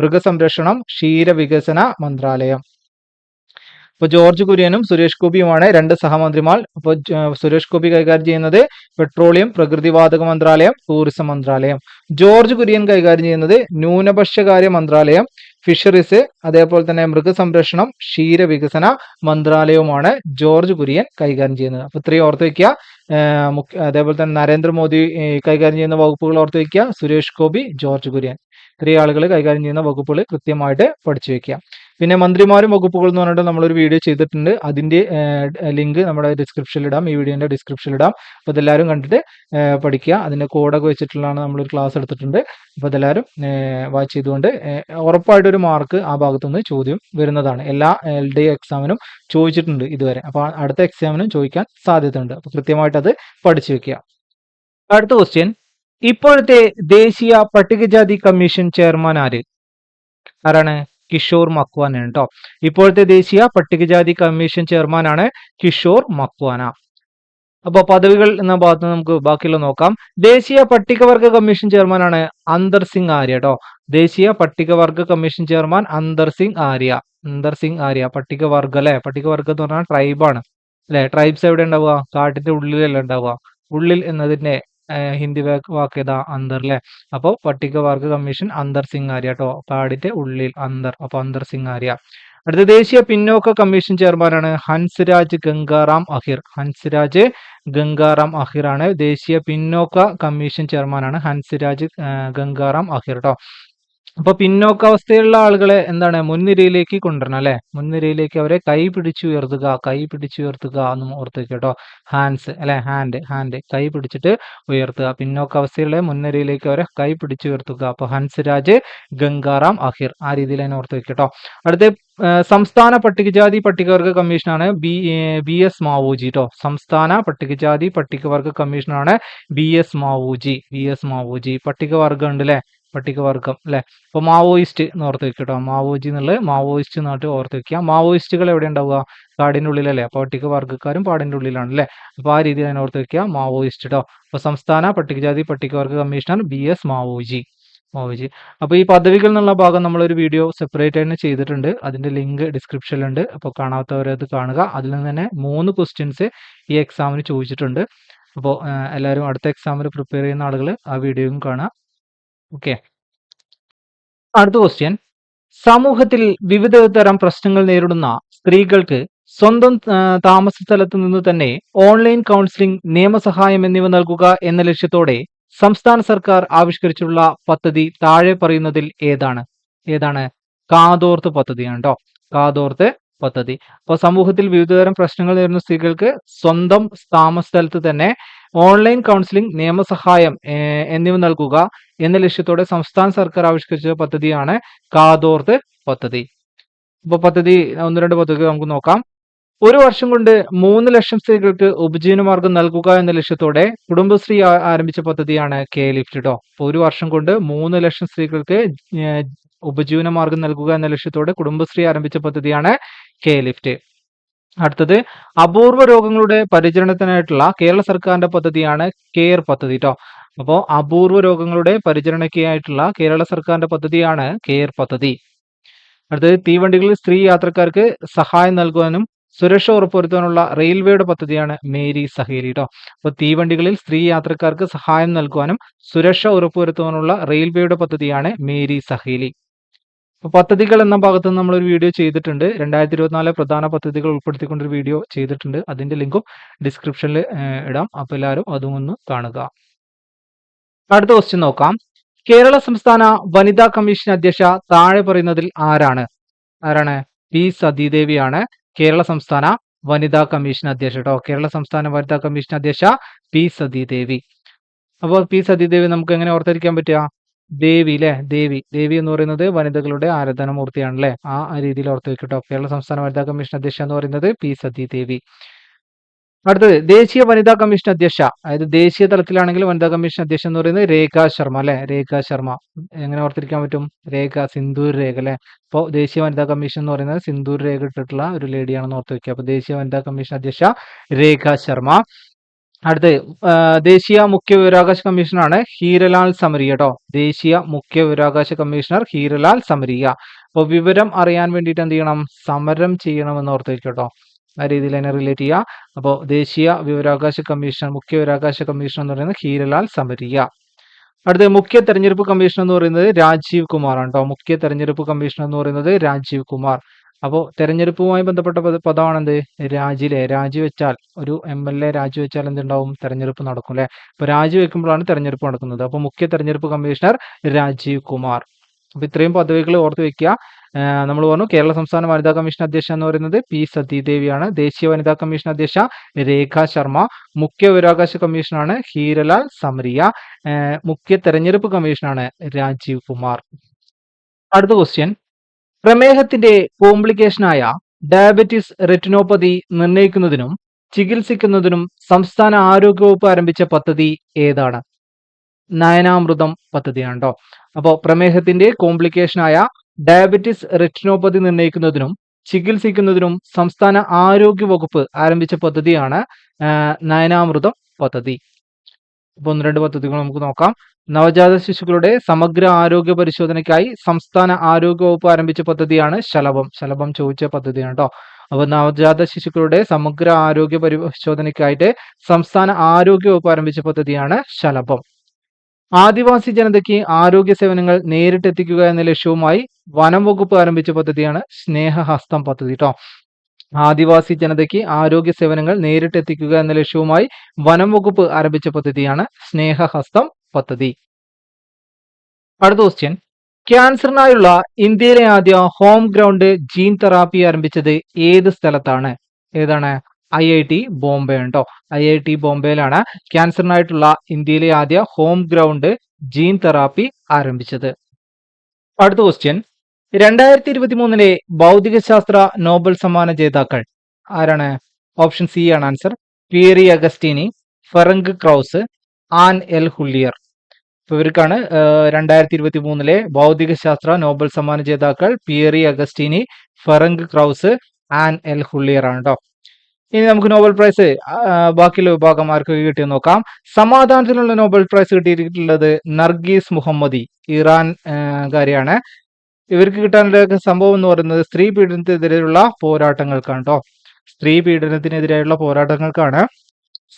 മൃഗസംരക്ഷണം ക്ഷീരവികസന മന്ത്രാലയം. ഇപ്പൊ ജോർജ് കുര്യനും സുരേഷ് ഗോപിയുമാണ് രണ്ട് സഹമന്ത്രിമാർ. അപ്പോൾ സുരേഷ് ഗോപി കൈകാര്യം ചെയ്യുന്നത് പെട്രോളിയം പ്രകൃതിവാതക മന്ത്രാലയം ടൂറിസം മന്ത്രാലയം. ജോർജ് കുര്യൻ കൈകാര്യം ചെയ്യുന്നത് ന്യൂനപക്ഷകാര്യ മന്ത്രാലയം. ഫിഷറീസ് അതേപോലെ തന്നെ മൃഗസംരക്ഷണം ക്ഷീരവികസന മന്ത്രാലയവുമാണ് ജോർജ് കുര്യൻ കൈകാര്യം ചെയ്യുന്നത്. അപ്പൊ ഇത്രയും ഓർത്ത് വയ്ക്കുക അതേപോലെ തന്നെ നരേന്ദ്രമോദി കൈകാര്യം ചെയ്യുന്ന വകുപ്പുകൾ ഓർത്ത് വയ്ക്കുക സുരേഷ് ഗോപി ജോർജ് കുര്യൻ. ഇത്രയും ആളുകൾ കൈകാര്യം ചെയ്യുന്ന വകുപ്പുകൾ കൃത്യമായിട്ട് പഠിച്ചു വെക്കുക. പിന്നെ മന്ത്രിമാരും വകുപ്പുകൾ എന്ന് പറഞ്ഞിട്ട് നമ്മളൊരു വീഡിയോ ചെയ്തിട്ടുണ്ട്. അതിന്റെ ലിങ്ക് നമ്മുടെ ഡിസ്ക്രിപ്ഷനിൽ ഇടാം ഈ വീഡിയോന്റെ ഡിസ്ക്രിപ്ഷനിൽ ഇടാം അപ്പോൾ ഇതെല്ലാവരും കണ്ടിട്ട് പഠിക്കുക. അതിന്റെ കോഡൊക്കെ വെച്ചിട്ടുള്ളതാണ് നമ്മളൊരു ക്ലാസ് എടുത്തിട്ടുണ്ട്. അപ്പോൾ ഇതെല്ലാവരും വാച്ച് ചെയ്തുകൊണ്ട് ഉറപ്പായിട്ട് ഒരു മാർക്ക് ആ ഭാഗത്തുനിന്ന് ചോദ്യം വരുന്നതാണ്. എല്ലാ എൽ ഡി എക്സാമിനും ചോദിച്ചിട്ടുണ്ട് ഇതുവരെ. അപ്പോൾ അടുത്ത എക്സാമിനും ചോദിക്കാൻ സാധ്യതയുണ്ട്. അപ്പോൾ കൃത്യമായിട്ട് അത് പഠിച്ചു വെക്കുക. അടുത്ത ക്വസ്റ്റ്യൻ ഇപ്പോഴത്തെ ദേശീയ പട്ടികജാതി കമ്മീഷൻ ചെയർമാൻ ആര്? ആരാണ്? കിഷോർ മക്വാന കേട്ടോ ഇപ്പോഴത്തെ ദേശീയ പട്ടികജാതി കമ്മീഷൻ ചെയർമാനാണ് കിഷോർ മക്വാന. അപ്പോൾ പദവികൾ എന്ന ഭാഗത്ത് നമുക്ക് ബാക്കിയുള്ള നോക്കാം. ദേശീയ പട്ടികവർഗ കമ്മീഷൻ ചെയർമാനാണ് അന്തർ സിംഗ് ആര്യ കേട്ടോ ദേശീയ പട്ടികവർഗ കമ്മീഷൻ ചെയർമാൻ അന്തർ സിംഗ് ആര്യ. അന്തർ സിംഗ് ആര്യ. പട്ടികവർഗ അല്ലെ? പട്ടികവർഗം എന്ന് പറഞ്ഞാൽ ട്രൈബാണ് അല്ലെ? ട്രൈബ്സ് എവിടെ ഉണ്ടാവുക? കാട്ടിന്റെ ഉള്ളിലല്ല ഉണ്ടാവുക? ഉള്ളിൽ എന്നതിന്റെ ഹിന്ദി വാക്ക് ഏതാ അന്തർ അല്ലെ പട്ടിക പട്ടികവർഗ കമ്മീഷൻ അന്തർ സിംഗ് ആര്യ കേട്ടോ പാടിന്റെ ഉള്ളിൽ അന്തർ അപ്പൊ അന്തർ സിംഗാരിയ. അടുത്ത ദേശീയ പിന്നോക്ക കമ്മീഷൻ ചെയർമാനാണ് ഹൻസ്രാജ് ഗംഗാറാം അഹിർ. ഹൻസ്രാജ് ഗംഗാറാം അഹിർ ആണ് ദേശീയ പിന്നോക്ക കമ്മീഷൻ ചെയർമാനാണ് ഹൻസ്രാജ് ഗംഗാറാം അഹിർ കേട്ടോ അപ്പൊ പിന്നോക്കാവസ്ഥയിലുള്ള ആളുകളെ എന്താണ് മുൻനിരയിലേക്ക് കൊണ്ടുവരണം അല്ലെ? മുൻനിരയിലേക്ക് അവരെ കൈ പിടിച്ചു ഉയർത്തുക കൈ പിടിച്ചുയർത്തുക എന്ന് ഓർത്ത് കേട്ടോ. ഹാൻഡ്സ് അല്ലെ? ഹാൻഡ് ഹാൻഡ് കൈ പിടിച്ചിട്ട് ഉയർത്തുക. പിന്നോക്കാവസ്ഥയിലെ മുൻനിരയിലേക്ക് അവരെ കൈ പിടിച്ചുയർത്തുക അപ്പൊ ഹൻസ്രാജ് ഗംഗാറാം അഹിർ ആ രീതിയിൽ തന്നെ ഓർത്ത് കേട്ടോ. അടുത്ത സംസ്ഥാന പട്ടികജാതി പട്ടികവർഗ കമ്മീഷനാണ് ബി ബി എസ് മാവൂജി കേട്ടോ. സംസ്ഥാന പട്ടികജാതി പട്ടികവർഗ കമ്മീഷനാണ് B S Mavoji. B S Mavoji. പട്ടികവർഗം ഉണ്ട് അല്ലെ പട്ടികവർഗം അല്ലെ? അപ്പൊ മാവോയിസ്റ്റ് എന്ന് ഓർത്ത് വെക്കുക കേട്ടോ മാവോജി എന്നുള്ളത് മാവോയിസ്റ്റ് എന്നിട്ട് ഓർത്ത് വെക്കുക മാവോയിസ്റ്റുകൾ എവിടെ ഉണ്ടാവുക? കാടിന്റെ ഉള്ളിലല്ലേ അപ്പൊ പട്ടികവർഗക്കാരും പാടിന്റെ ഉള്ളിലാണ് അല്ലെ? അപ്പൊ ആ രീതിയിൽ ഞാൻ ഓർത്ത് വെക്കുക. മാവോയിസ്റ്റ് കേട്ടോ അപ്പൊ സംസ്ഥാന പട്ടികജാതി പട്ടികവർഗ commissioner B S Mavoji. Mavoji. അപ്പൊ ഈ പദവികൾ എന്നുള്ള ഭാഗം നമ്മളൊരു വീഡിയോ സെപ്പറേറ്റ് ആയിട്ട് ചെയ്തിട്ടുണ്ട്. അതിന്റെ ലിങ്ക് ഡിസ്ക്രിപ്ഷനിലുണ്ട്. അപ്പോൾ കാണാത്തവരത് കാണുക. അതിൽ നിന്ന് തന്നെ മൂന്ന് ക്വസ്റ്റ്യൻസ് ഈ എക്സാമിന് ചോദിച്ചിട്ടുണ്ട്. അപ്പോൾ എല്ലാവരും അടുത്ത എക്സാമിന് പ്രിപ്പയർ ചെയ്യുന്ന ആളുകൾ ആ വീഡിയോയും കാണാം ഓക്കെ അടുത്ത ക്വസ്റ്റ്യൻ സമൂഹത്തിൽ വിവിധ തരം പ്രശ്നങ്ങൾ നേരിടുന്ന സ്ത്രീകൾക്ക് സ്വന്തം താമസ സ്ഥലത്ത് നിന്ന് തന്നെ ഓൺലൈൻ കൗൺസിലിംഗ് നിയമസഹായം എന്നിവ നൽകുക എന്ന ലക്ഷ്യത്തോടെ സംസ്ഥാന സർക്കാർ ആവിഷ്കരിച്ചിട്ടുള്ള പദ്ധതി താഴെ പറയുന്നതിൽ ഏതാണ്? ഏതാണ്? കാതോർത്ത് പദ്ധതിയാണ് കേട്ടോ കാതോർത്ത് പദ്ധതി. അപ്പോൾ സമൂഹത്തിൽ വിവിധതരം പ്രശ്നങ്ങൾ നേരിടുന്ന സ്ത്രീകൾക്ക് സ്വന്തം താമസ സ്ഥലത്ത് തന്നെ ഓൺലൈൻ കൗൺസിലിംഗ് നിയമസഹായം എന്നിവ നൽകുക എന്ന ലക്ഷ്യത്തോടെ സംസ്ഥാന സർക്കാർ ആവിഷ്കരിച്ച പദ്ധതിയാണ് കാതോർത്ത് പദ്ധതി. ഇപ്പൊ പദ്ധതി ഒന്ന് രണ്ട് പദ്ധതി നമുക്ക് നോക്കാം. ഒരു വർഷം കൊണ്ട് മൂന്ന് ലക്ഷം സ്ത്രീകൾക്ക് ഉപജീവനമാർഗം നൽകുക എന്ന ലക്ഷ്യത്തോടെ കുടുംബശ്രീ ആരംഭിച്ച പദ്ധതിയാണ് കെ ലിഫ്റ്റ് ഡോ ഒരു വർഷം കൊണ്ട് മൂന്ന് ലക്ഷം സ്ത്രീകൾക്ക് ഉപജീവനമാർഗം നൽകുക എന്ന ലക്ഷ്യത്തോടെ കുടുംബശ്രീ ആരംഭിച്ച പദ്ധതിയാണ് കെ ലിഫ്റ്റ്. അടുത്തത് അപൂർവ രോഗങ്ങളുടെ പരിചരണത്തിനായിട്ടുള്ള കേരള സർക്കാരിന്റെ പദ്ധതിയാണ് കെയർ പദ്ധതി കേട്ടോ അപ്പോൾ അപൂർവ രോഗങ്ങളുടെ പരിചരണയ്ക്കായിട്ടുള്ള കേരള സർക്കാരിന്റെ പദ്ധതിയാണ് കെയർ പദ്ധതി. അടുത്തത് തീവണ്ടികളിൽ സ്ത്രീ യാത്രക്കാർക്ക് സഹായം നൽകുവാനും സുരക്ഷ ഉറപ്പുവരുത്താനുള്ള റെയിൽവേയുടെ പദ്ധതിയാണ് മേരി സഹേലി കേട്ടോ അപ്പോൾ തീവണ്ടികളിൽ സ്ത്രീ യാത്രക്കാർക്ക് സഹായം നൽകുവാനും സുരക്ഷ ഉറപ്പുവരുത്തുവാനുള്ള റെയിൽവേയുടെ പദ്ധതിയാണ് മേരി സഹേലി. പദ്ധതികൾ എന്ന ഭാഗത്ത് നമ്മൾ ഒരു വീഡിയോ ചെയ്തിട്ടുണ്ട്. രണ്ടായിരത്തി ഇരുപത്തിനാല് പ്രധാന പദ്ധതികൾ ഉൾപ്പെടുത്തിക്കൊണ്ട് ഒരു വീഡിയോ ചെയ്തിട്ടുണ്ട്. അതിന്റെ ലിങ്കും ഡിസ്ക്രിപ്ഷനിൽ ഇടാം. അപ്പോൾ എല്ലാവരും അതും ഒന്ന് കാണുക. അടുത്ത ക്വസ്റ്റ്യൻ നോക്കാം. കേരള സംസ്ഥാന വനിതാ കമ്മീഷൻ അധ്യക്ഷ താഴെ പറയുന്നതിൽ ആരാണ്? ആരാണ്? പി സതീദേവിയാണ് കേരള സംസ്ഥാന വനിതാ കമ്മീഷൻ അധ്യക്ഷ കേട്ടോ കേരള സംസ്ഥാന വനിതാ കമ്മീഷൻ അധ്യക്ഷ പി സതീദേവി. അപ്പോൾ പി സതീദേവി നമുക്ക് എങ്ങനെ ഓർത്തിരിക്കാൻ പറ്റുക? ദേവി അല്ലെ ദേവി. ദേവി എന്ന് പറയുന്നത് വനിതകളുടെ ആരാധന അല്ലെ ആ രീതിയിൽ ഓർത്ത് വെക്കട്ടോ. കേരള സംസ്ഥാന വനിതാ കമ്മീഷൻ അധ്യക്ഷ എന്ന് പറയുന്നത് പി സതി ദേവി അടുത്തത് ദേശീയ വനിതാ കമ്മീഷൻ അധ്യക്ഷ. അതായത് ദേശീയ തലത്തിലാണെങ്കിൽ വനിതാ കമ്മീഷൻ അധ്യക്ഷ എന്ന് പറയുന്നത് രേഖ ശർമ്മ അല്ലെ രേഖ ശർമ്മ. എങ്ങനെ ഓർത്തിരിക്കാൻ പറ്റും? രേഖ സിന്ദൂർ രേഖ അല്ലെ അപ്പോൾ ദേശീയ വനിതാ കമ്മീഷൻ എന്ന് പറയുന്നത് സിന്ദൂർ രേഖ ഇട്ടിട്ടുള്ള ഒരു ലേഡിയാണെന്ന് ഓർത്ത് വെക്കുക. അപ്പൊ ദേശീയ വനിതാ കമ്മീഷൻ അധ്യക്ഷ രേഖ ശർമ്മ. അടുത്ത് ദേശീയ മുഖ്യ വിവരാവകാശ കമ്മീഷണറാണ് ഹീരലാൽ സമരിയ കേട്ടോ ദേശീയ മുഖ്യ വിവരാവകാശ കമ്മീഷണർ ഹീരലാൽ സമരിയ അപ്പോൾ വിവരം അറിയാൻ വേണ്ടിയിട്ട് എന്ത് ചെയ്യണം? സമരം ചെയ്യണമെന്ന് ഓർത്ത് കേട്ടോ ആ രീതിയിൽ തന്നെ റിലേറ്റ് ചെയ്യുക. അപ്പോൾ ദേശീയ വിവരാവകാശ കമ്മീഷൻ മുഖ്യ വിവരാവകാശ കമ്മീഷൻ എന്ന് പറയുന്നത് ഹീരലാൽ സമരിയ അടുത്ത മുഖ്യ തെരഞ്ഞെടുപ്പ് കമ്മീഷൻ എന്ന് പറയുന്നത് രാജീവ് കുമാർ ആണ് കേട്ടോ മുഖ്യ തെരഞ്ഞെടുപ്പ് കമ്മീഷൻ എന്ന് പറയുന്നത് രാജീവ് കുമാർ. അപ്പോൾ തെരഞ്ഞെടുപ്പുമായി ബന്ധപ്പെട്ട പദമാണ് എന്ത് രാജിലെ രാജിവെച്ചാൽ ഒരു എം എൽ എ രാജിവെച്ചാൽ എന്തുണ്ടാവും? തെരഞ്ഞെടുപ്പ് നടക്കും അല്ലെ അപ്പൊ രാജിവെക്കുമ്പോഴാണ് തെരഞ്ഞെടുപ്പ് നടക്കുന്നത്. അപ്പോൾ മുഖ്യ തെരഞ്ഞെടുപ്പ് കമ്മീഷണർ രാജീവ് കുമാർ. അപ്പൊ ഇത്രയും പദവികൾ ഓർത്ത് വെക്കുക. നമ്മൾ പറഞ്ഞു കേരള സംസ്ഥാന വനിതാ കമ്മീഷൻ അധ്യക്ഷ എന്ന് പറയുന്നത് പി സതീദേവിയാണ്. ദേശീയ വനിതാ കമ്മീഷൻ അധ്യക്ഷ രേഖ ശർമ്മ. മുഖ്യ വിവരാവകാശ കമ്മീഷനാണ് ഹീരലാൽ സമരിയ. മുഖ്യ തെരഞ്ഞെടുപ്പ് കമ്മീഷനാണ് രാജീവ് കുമാർ. അടുത്ത ക്വസ്റ്റ്യൻ പ്രമേഹത്തിന്റെ കോംപ്ലിക്കേഷനായ ഡയബറ്റിസ് റെറ്റിനോപ്പതി നിർണയിക്കുന്നതിനും ചികിത്സിക്കുന്നതിനും സംസ്ഥാന ആരോഗ്യവകുപ്പ് ആരംഭിച്ച പദ്ധതി ഏതാണ്? നയനാമൃതം പദ്ധതിയാണ് കേട്ടോ അപ്പോൾ പ്രമേഹത്തിന്റെ കോംപ്ലിക്കേഷനായ ഡയബറ്റിസ് റെറ്റിനോപ്പതി നിർണയിക്കുന്നതിനും ചികിത്സിക്കുന്നതിനും സംസ്ഥാന ആരോഗ്യ വകുപ്പ് ആരംഭിച്ച പദ്ധതിയാണ് നയനാമൃതം പദ്ധതി. അപ്പൊ ഒന്ന് രണ്ട് പദ്ധതികൾ നമുക്ക് നോക്കാം. നവജാത ശിശുക്കളുടെ സമഗ്ര ആരോഗ്യ പരിശോധനയ്ക്കായി സംസ്ഥാന ആരോഗ്യ വകുപ്പ് ആരംഭിച്ച പദ്ധതിയാണ് ശലഭം. ശലഭം ചോദിച്ച പദ്ധതിയാണ് കേട്ടോ അപ്പൊ നവജാത ശിശുക്കളുടെ സമഗ്ര ആരോഗ്യ പരിശോധനയ്ക്കായിട്ട് സംസ്ഥാന ആരോഗ്യ വകുപ്പ് ആരംഭിച്ച പദ്ധതിയാണ് ശലഭം. ആദിവാസി ജനതയ്ക്ക് ആരോഗ്യ സേവനങ്ങൾ നേരിട്ടെത്തിക്കുക എന്ന ലക്ഷ്യവുമായി വനം വകുപ്പ് ആരംഭിച്ച പദ്ധതിയാണ് സ്നേഹഹസ്തം പദ്ധതി കേട്ടോ ആദിവാസി ജനതയ്ക്ക് ആരോഗ്യ സേവനങ്ങൾ നേരിട്ടെത്തിക്കുക എന്ന ലക്ഷ്യവുമായി വനം വകുപ്പ് ആരംഭിച്ച പദ്ധതിയാണ് സ്നേഹഹസ്തം പദ്ധതി. അടുത്ത ക്വസ്റ്റ്യൻ ക്യാൻസറിനായുള്ള ഇന്ത്യയിലെ ആദ്യ ഹോം ഗ്രൗണ്ട് ജീൻ തെറാപ്പി ആരംഭിച്ചത് ഏത് സ്ഥലത്താണ്? ഏതാണ്? ഐ ഐ ടി ബോംബെ ഉണ്ടോ? ഐ ഐ ടി ബോംബെയിലാണ് ക്യാൻസറിനായിട്ടുള്ള ഇന്ത്യയിലെ ആദ്യ ഹോം ഗ്രൗണ്ട് ജീൻ തെറാപ്പി ആരംഭിച്ചത്. അടുത്ത ക്വസ്റ്റ്യൻ രണ്ടായിരത്തി ഇരുപത്തി മൂന്നിലെ ഭൗതികശാസ്ത്ര നോബൽ സമ്മാന ജേതാക്കൾ ആരാണ്? ഓപ്ഷൻ സി ആണ് answer. Pierre Agostini Ferenc Krausz Anne L'Huillier. ഇവർക്കാണ് രണ്ടായിരത്തി ഇരുപത്തി മൂന്നിലെ ഭൗതികശാസ്ത്ര നോബൽ സമ്മാന ജേതാക്കൾ Pierre Agostini Ferenc Krausz Anne L'Huillier ആണ് കേട്ടോ ഇനി നമുക്ക് നോബൽ പ്രൈസ് ബാക്കിയുള്ള വിഭാഗം ആർക്കൊക്കെ കിട്ടിയെന്ന് നോക്കാം. സമാധാനത്തിനുള്ള നോബൽ പ്രൈസ് കിട്ടിയിട്ടുള്ളത് നർഗീസ് മുഹമ്മദി ഇറാൻ കാരിയാണ് ഇവർക്ക് കിട്ടാനുള്ള സംഭവം എന്ന് പറയുന്നത് സ്ത്രീ പീഡനത്തിനെതിരെയുള്ള പോരാട്ടങ്ങൾക്കാണ് കേട്ടോ സ്ത്രീ പീഡനത്തിനെതിരെയുള്ള പോരാട്ടങ്ങൾക്കാണ്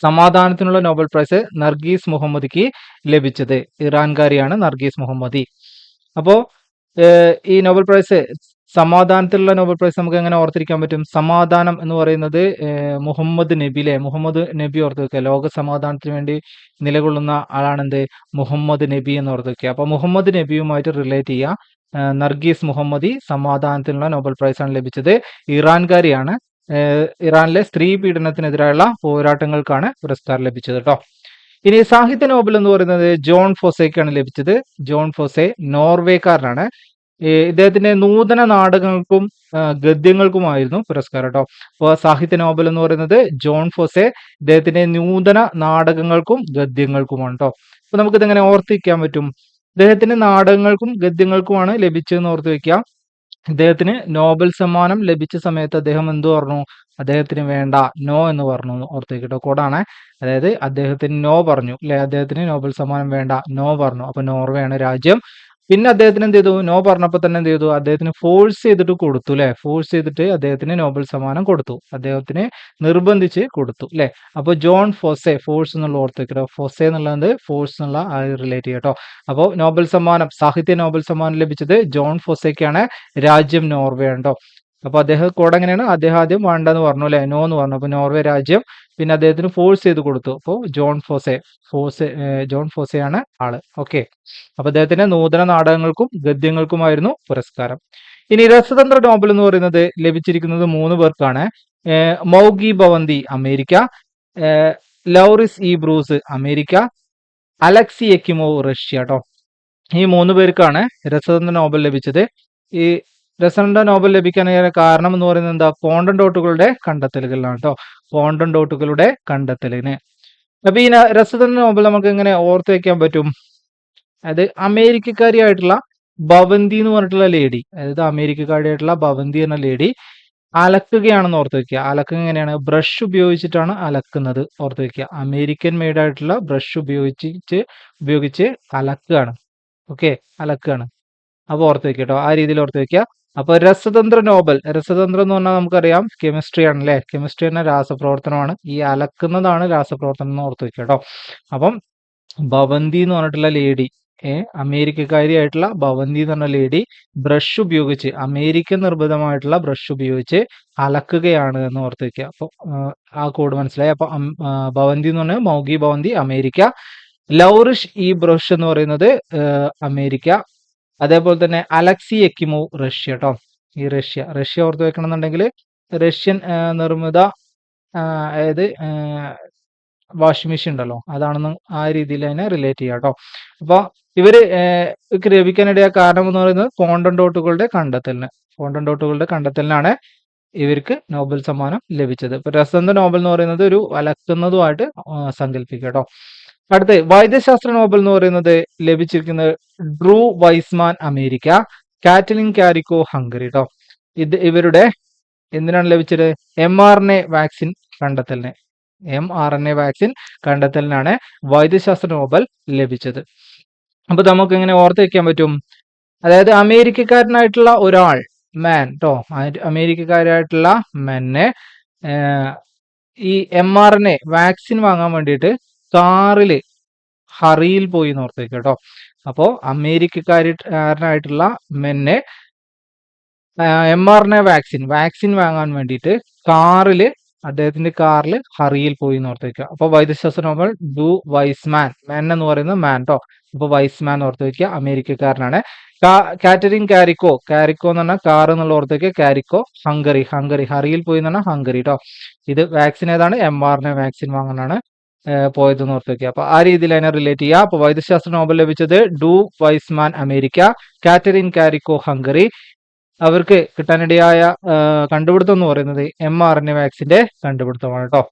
സമാധാനത്തിനുള്ള നോബൽ പ്രൈസ് നർഗീസ് മുഹമ്മദിക്ക് ലഭിച്ചത്. ഇറാൻകാരിയാണ് നർഗീസ് മുഹമ്മദി. അപ്പോ ഈ നോബൽ പ്രൈസ് സമാധാനത്തിലുള്ള നോബൽ പ്രൈസ് നമുക്ക് എങ്ങനെ ഓർത്തിരിക്കാൻ പറ്റും? സമാധാനം എന്ന് പറയുന്നത് മുഹമ്മദ് നബി അല്ലെ മുഹമ്മദ് നബി ഓർത്ത് വെക്കുക. ലോക സമാധാനത്തിന് വേണ്ടി നിലകൊള്ളുന്ന ആളാണെന്ത്? മുഹമ്മദ് നബി എന്ന് ഓർത്ത് വെക്കുക. അപ്പൊ മുഹമ്മദ് നബിയുമായിട്ട് റിലേറ്റ് ചെയ്യുക. നർഗീസ് മുഹമ്മദി സമാധാനത്തിനുള്ള നോബൽ പ്രൈസ് ആണ് ലഭിച്ചത്. ഇറാൻകാരിയാണ്. ഇറാനിലെ സ്ത്രീ പീഡനത്തിനെതിരായുള്ള പോരാട്ടങ്ങൾക്കാണ് പുരസ്കാരം ലഭിച്ചത് കേട്ടോ. ഇനി സാഹിത്യ നോബൽ എന്ന് പറയുന്നത് ജോൺ ഫോസേക്കാണ് ലഭിച്ചത്. ജോൺ ഫോസെ നോർവേക്കാരനാണ്. ഇദ്ദേഹത്തിന്റെ നൂതന നാടകങ്ങൾക്കും ഗദ്യങ്ങൾക്കുമായിരുന്നു പുരസ്കാരം കേട്ടോ. അപ്പോൾ സാഹിത്യ നോബൽ എന്ന് പറയുന്നത് ജോൺ ഫോസെ ഇദ്ദേഹത്തിന്റെ നൂതന നാടകങ്ങൾക്കും ഗദ്യങ്ങൾക്കുമാണ് കേട്ടോ. അപ്പൊ നമുക്കിതെങ്ങനെ ഓർത്തിരിക്കാൻ പറ്റും? ഇദ്ദേഹത്തിന്റെ നാടകങ്ങൾക്കും ഗദ്യങ്ങൾക്കുമാണ് ലഭിച്ചതെന്ന് ഓർത്ത് വെക്കാം ഇദ്ദേഹത്തിന് നോബൽ സമ്മാനം ലഭിച്ച സമയത്ത് അദ്ദേഹം എന്തു പറഞ്ഞു? അദ്ദേഹത്തിന് വേണ്ട നോ എന്ന് പറഞ്ഞു ഓർത്തേക്കിട്ടോ കോഡാണ്. അതായത് അദ്ദേഹത്തിന് നോ പറഞ്ഞു. അല്ലെ? അദ്ദേഹത്തിന് നോബൽ സമ്മാനം വേണ്ട നോ പറഞ്ഞു. അപ്പൊ നോർവേ ആണ് രാജ്യം. പിന്നെ അദ്ദേഹത്തിന് എന്ത് ചെയ്തു? നോ പറഞ്ഞപ്പോൾ തന്നെ എന്ത് ചെയ്തു? അദ്ദേഹത്തിന് ഫോഴ്സ് ചെയ്തിട്ട് കൊടുത്തു അല്ലെ ഫോഴ്സ് ചെയ്തിട്ട് അദ്ദേഹത്തിന് നോബൽ സമ്മാനം കൊടുത്തു. അദ്ദേഹത്തിന് നിർബന്ധിച്ച് കൊടുത്തു അല്ലെ അപ്പോൾ ജോൺ ഫോസെ ഫോഴ്സ് എന്നുള്ള ഓർത്തേക്കോ ഫോസെ എന്നുള്ളത് ഫോഴ്സ് എന്നുള്ള റിലേറ്റ് ചെയ്യട്ടോ അപ്പോൾ നോബൽ സമ്മാനം സാഹിത്യ നോബൽ സമ്മാനം ലഭിച്ചത് ജോൺ ഫോസയ്ക്കാണ് രാജ്യം നോർവേ ഉണ്ടോ അപ്പൊ അദ്ദേഹം കോഡ് എങ്ങനെയാണ്? അദ്ദേഹം ആദ്യം വേണ്ടെന്ന് പറഞ്ഞു അല്ലെ? നോ എന്ന് പറഞ്ഞു. അപ്പൊ നോർവേ രാജ്യം പിന്നെ അദ്ദേഹത്തിന് ഫോഴ്സ് ചെയ്ത് കൊടുത്തു. അപ്പോൾ ജോൺ ഫോസെ ഫോസ് ജോൺ ഫോസെയാണ് ആൾ. ഓക്കെ അപ്പൊ അദ്ദേഹത്തിന്റെ നൂതന നാടകങ്ങൾക്കും ഗദ്യങ്ങൾക്കുമായിരുന്നു പുരസ്കാരം. ഇനി രസതന്ത്ര നോബൽ എന്ന് പറയുന്നത് ലഭിച്ചിരിക്കുന്നത് മൂന്ന് പേർക്കാണ്. Moungi Bawendi America Louis E Brus America Alexei Ekimov Russia കേട്ടോ ഈ മൂന്ന് പേർക്കാണ് രസതന്ത്ര നോബൽ ലഭിച്ചത്. ഈ രസതന്ത്ര നോബൽ ലഭിക്കാൻ കാരണം എന്ന് പറയുന്നത് എന്താ? ഫോണ്ടൻ ഡോട്ടുകളുടെ കണ്ടെത്തലുകളാണ് കേട്ടോ ഫോണ്ടൻ ഡോട്ടുകളുടെ കണ്ടെത്തലിന്. അപ്പൊ ഈ രസതന്ത്ര നോബൽ നമുക്ക് എങ്ങനെ ഓർത്ത് വെക്കാൻ പറ്റും? അതായത് അമേരിക്കക്കാരിയായിട്ടുള്ള ഭവന്തി എന്ന് പറഞ്ഞിട്ടുള്ള ലേഡി അതായത് അമേരിക്കക്കാരിയായിട്ടുള്ള ഭവന്തി എന്ന ലേഡി അലക്കുകയാണെന്ന് ഓർത്ത് വെക്കുക. അലക്കുക എങ്ങനെയാണ്? ബ്രഷ് ഉപയോഗിച്ചിട്ടാണ് അലക്കുന്നത് ഓർത്ത് വെക്കുക. അമേരിക്കൻ മെയ്ഡ് ആയിട്ടുള്ള ബ്രഷ് ഉപയോഗിച്ച് ഉപയോഗിച്ച് അലക്കുകയാണ്. ഓക്കെ അലക്കുകയാണ്. അപ്പോൾ ഓർത്ത് വെക്കുക കേട്ടോ ആ രീതിയിൽ ഓർത്ത് വെക്കുക. അപ്പൊ രസതന്ത്ര നോബൽ. രസതന്ത്രം എന്ന് പറഞ്ഞാൽ നമുക്കറിയാം കെമിസ്ട്രി ആണ് അല്ലെ കെമിസ്ട്രി തന്നെ രാസപ്രവർത്തനമാണ്. ഈ അലക്കുന്നതാണ് രാസപ്രവർത്തനം എന്ന് ഓർത്ത് വെക്കുക അപ്പം ഭവന്തി എന്ന് പറഞ്ഞിട്ടുള്ള ലേഡി അമേരിക്കക്കാരിയായിട്ടുള്ള ഭവന്തി എന്ന് പറഞ്ഞ ലേഡി ബ്രഷ് ഉപയോഗിച്ച് അമേരിക്കൻ നിർബന്ധമായിട്ടുള്ള ബ്രഷ് ഉപയോഗിച്ച് അലക്കുകയാണ് എന്ന് ഓർത്ത് വെക്കുക. അപ്പൊ ആ കോഡ് മനസ്സിലായി. അപ്പൊ ഭവന്തി എന്ന് പറഞ്ഞാൽ മൗഗി ഭവന്തി അമേരിക്ക. ലൗറിഷ് ഈ ബ്രഷ് എന്ന് പറയുന്നത് അമേരിക്ക. അതേപോലെ തന്നെ അലക്സി എക്കിമോ റഷ്യ കേട്ടോ ഈ റഷ്യ. റഷ്യ ഓർത്ത് വെക്കണമെന്നുണ്ടെങ്കിൽ റഷ്യൻ നിർമ്മിത അതായത് വാഷിംഗ് മെഷീൻ ഉണ്ടല്ലോ. അതാണെന്ന് ആ രീതിയിൽ അതിനെ റിലേറ്റ് ചെയ്യാം കേട്ടോ അപ്പോൾ ഇവർ ലഭിക്കാനിടയ കാരണം എന്ന് പറയുന്നത് കോണ്ടൻ ഡോട്ടുകളുടെ കണ്ടെത്തലിന്. കോണ്ടൻ ഡോട്ടുകളുടെ കണ്ടെത്തലിനാണ് ഇവർക്ക് നോബൽ സമ്മാനം ലഭിച്ചത്. ഇപ്പൊ രസന്ത നോബൽ എന്ന് പറയുന്നത് ഒരു അലക്കുന്നതുമായിട്ട് സങ്കല്പിക്കുക കേട്ടോ അടുത്ത് വൈദ്യശാസ്ത്ര നോബൽ എന്ന് പറയുന്നത് ലഭിച്ചിരിക്കുന്നത് Drew Weissman America Katalin Kariko Hungary കേട്ടോ ഇത് ഇവരുടെ എന്തിനാണ് ലഭിച്ചത്? M R N A vaccine കണ്ടെത്തലിന്. M R N A vaccine കണ്ടെത്തലിനാണ് വൈദ്യശാസ്ത്ര നോബൽ ലഭിച്ചത്. അപ്പൊ നമുക്ക് എങ്ങനെ ഓർത്ത് വെക്കാൻ പറ്റും. അതായത് അമേരിക്കക്കാരനായിട്ടുള്ള ഒരാൾ മാൻ കേട്ടോ അമേരിക്കക്കാരായിട്ടുള്ള മെന്നെ ഈ M R N A vaccine വാങ്ങാൻ വേണ്ടിയിട്ട് കാറിൽ ഹറിയിൽ പോയി നോർത്തേക്ക് കേട്ടോ. അപ്പോ അമേരിക്കക്കാരനായിട്ടുള്ള മെന്നെ M R A vaccine vaccine വാങ്ങാൻ വേണ്ടിയിട്ട് കാറിൽ അദ്ദേഹത്തിന്റെ കാറിൽ ഹറിയിൽ പോയി നോർത്തേക്ക് അപ്പൊ വൈദ്യശാസ്ത്ര നോബൽ ഡു വൈസ്മാൻ മാൻ എന്ന് പറയുന്നത് മാൻ കേട്ടോ അപ്പൊ വൈസ്മാൻ ഓർത്ത് അമേരിക്കക്കാരനാണ്. കാറ്ററിൻ കാരിക്കോ കാരിക്കോ എന്ന് പറഞ്ഞാൽ കാർ എന്നുള്ള ഓർത്തേക്ക് കാരിക്കോ ഹംഗറി ഹംഗറി ഹറിയിൽ പോയി എന്ന് പറഞ്ഞാൽ ഹംഗറി കേട്ടോ ഇത് വാക്സിൻ ഏതാണ്? എം ആർ എ വാക്സിൻ വാങ്ങാനാണ് പോയത് എന്ന് ഓർത്ത് വെക്കുക അപ്പൊ ആ രീതിയിൽ അതിനെ റിലേറ്റ് ചെയ്യുക അപ്പൊ വൈദ്യശാസ്ത്ര നോബൽ ലഭിച്ചത് Drew Weissman America Katalin Kariko Hungary. അവർക്ക് കിട്ടാനിടയായ കണ്ടുപിടുത്തം എന്ന് പറയുന്നത് എം ആർ എൻ എ വാക്സിന്റെ കണ്ടുപിടുത്തമാണ് കേട്ടോ